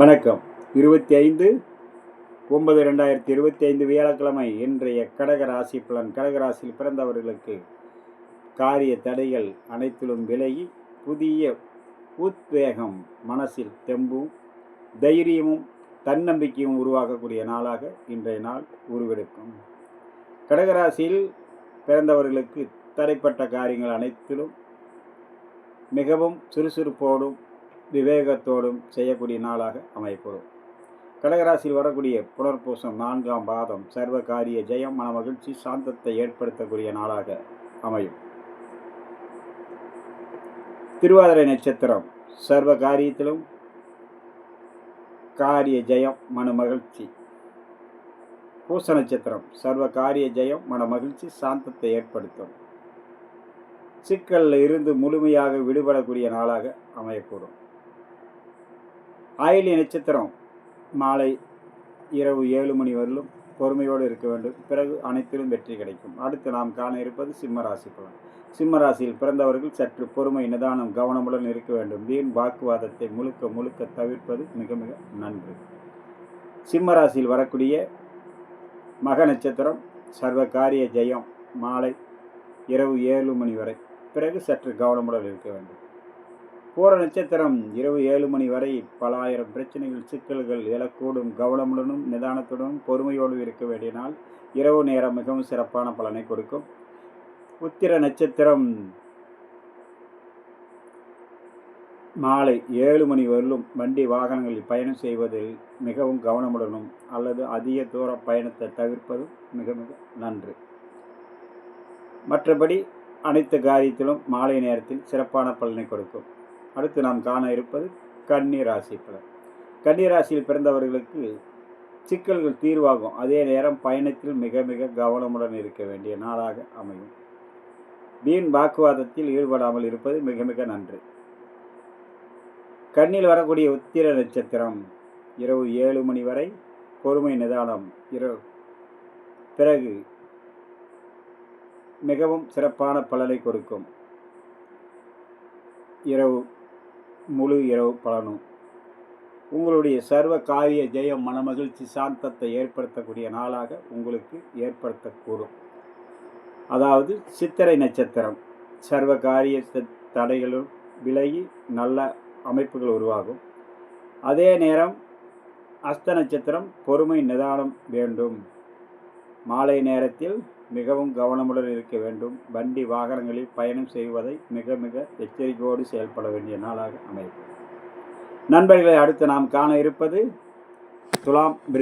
வணக்கம். இருபத்தி ஐந்து ஒன்பது ரெண்டாயிரத்தி இருபத்தி ஐந்து வியாழக்கிழமை இன்றைய கடகராசி பலன். கடகராசியில் பிறந்தவர்களுக்கு காரிய தடைகள் அனைத்திலும் விலகி புதிய உத்வேகம் மனசில் தெம்பும் தைரியமும் தன்னம்பிக்கையும் உருவாக்கக்கூடிய நாளாக இன்றைய நாள் உருவெடுக்கும். கடகராசியில் பிறந்தவர்களுக்கு தடைப்பட்ட காரியங்கள் அனைத்திலும் மிகவும் சுறுசுறுப்போடும் விவேகத்தோடும் செய்யக்கூடிய நாளாக அமையக்கூடும் கடகராசியில் வரக்கூடிய புனர்பூசம் நான்காம் பாதம் சர்வ காரிய ஜெயம் மன மகிழ்ச்சி சாந்தத்தை ஏற்படுத்தக்கூடிய நாளாக அமையும். திருவாதிரை நட்சத்திரம் சர்வ காரியத்திலும் காரிய ஜெயம் மன மகிழ்ச்சி பூச நட்சத்திரம் சர்வ காரிய ஜெயம் மன மகிழ்ச்சி சாந்தத்தை ஏற்படுத்தும். சிக்கலில் இருந்து முழுமையாக விடுபடக்கூடிய நாளாக அமையக்கூடும் ஆயிலி நட்சத்திரம் மாலை இரவு ஏழு மணி வரலும் பொறுமையோடு இருக்க வேண்டும். பிறகு அனைத்திலும் வெற்றி கிடைக்கும். அடுத்து நாம் காண இருப்பது சிம்மராசி பலன். சிம்மராசியில் பிறந்தவர்கள் சற்று பொறுமை நிதானம் கவனமுடன் இருக்க வேண்டும். வீண் வாக்குவாதத்தை முழுக்க முழுக்க தவிர்ப்பது மிக மிக நன்று. சிம்மராசியில் வரக்கூடிய மக நட்சத்திரம் சர்வ காரிய ஜெயம் மாலை இரவு ஏழு மணி வரை. பிறகு சற்று கவனமுடன் இருக்க வேண்டும். பூர நட்சத்திரம். இரவு ஏழு மணி வரை பல ஆயிரம் பிரச்சனைகள் சிக்கல்கள் எழக்கூடும். கவனமுடனும் நிதானத்துடனும் பொறுமையோடு இருக்க வேண்டிய நாள். இரவு நேரம் மிகவும் சிறப்பான பலனை கொடுக்கும். உத்திர நட்சத்திரம். மாலை ஏழு மணி வரலும் வண்டி வாகனங்களில் பயணம் செய்வதில் மிகவும் கவனமுடனும் அல்லது அதிக தூர பயணத்தை தவிர்ப்பது மிக மிக நன்று. மற்றபடி அனைத்து காரியத்திலும் மாலை நேரத்தில் சிறப்பான பலனை கொடுக்கும். அடுத்து நாம் காண இருப்பது கன்னி ராசி பலன். கன்னி ராசியில் பிறந்தவர்களுக்கு சிக்கல்கள் தீர்வாகும். அதே நேரம் பயணத்தில் மிக மிக கவனமுடன் இருக்க வேண்டிய நாளாக அமையும். வீண் வாக்குவாதத்தில் ஈடுபடாமல் இருப்பது மிக மிக நன்று. கண்ணில் வரக்கூடிய உத்திர நட்சத்திரம் இரவு ஏழு மணி வரை பொறுமை நிதானம் இரவு. பிறகு மிகவும் சிறப்பான பலனை கொடுக்கும். இரவு முழு இரவு பலனும். உங்களுடைய சர்வ காரிய ஜெயம் மனமகிழ்ச்சி சாந்தத்தை ஏற்படுத்தக்கூடிய நாளாக உங்களுக்கு ஏற்படுத்தக்கூடும். அதாவது சித்திரை நட்சத்திரம் சர்வ காரிய தடைகளும் விலகி நல்ல அமைப்புகள் உருவாகும். அதே நேரம் அஸ்த நட்சத்திரம் பொறுமை நிதானம் வேண்டும். மாலை நேரத்தில் மிகவும் கவனமுடன் இருக்க வேண்டும். வண்டி வாகனங்களில் பயணம் செய்வதை மிக மிக எச்சரிக்கையோடு செயல்பட வேண்டிய நாளாக அமையும். நண்பர்களை அடுத்து நாம் காண இருப்பது துலாம்